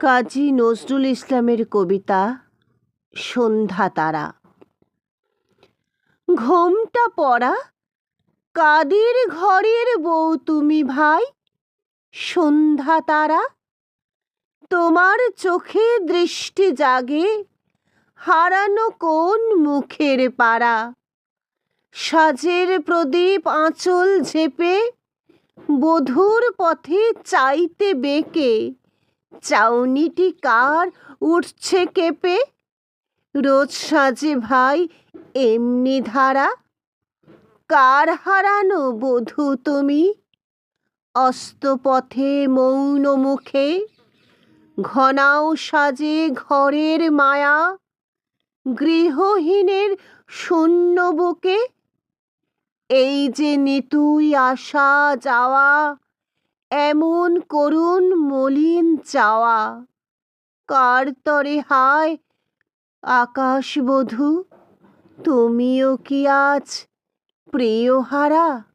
কাজী নজরুল ইসলামের কবিতা সন্ধ্যা তারা। ঘোমটা পড়া, কাদের ঘরের বউ তুমি ভাই? সন্ধ্যা তারা, তোমার চোখে দৃষ্টি জাগে, হারানো কোন মুখের পাড়া? সাজের প্রদীপ আঁচল ঝেপে, বধুর পথে চাইতে বেঁকে চাউনিটি কার উঠছে কেঁপে? রোজ সাজে ভাই এমনি ধারা। কার হারানো বধূ তুমি? অস্তপথে মৌন মুখে। ঘনাও সাজে ঘরের মায়া। গৃহহীনের শূন্য বুকে। এই যে নিতুই আসা যাওয়া এমন করুণ মলিন চাওয়া। কার তরে হায় আকাশ বধূ তুমিও কি আজ প্রিয় হারা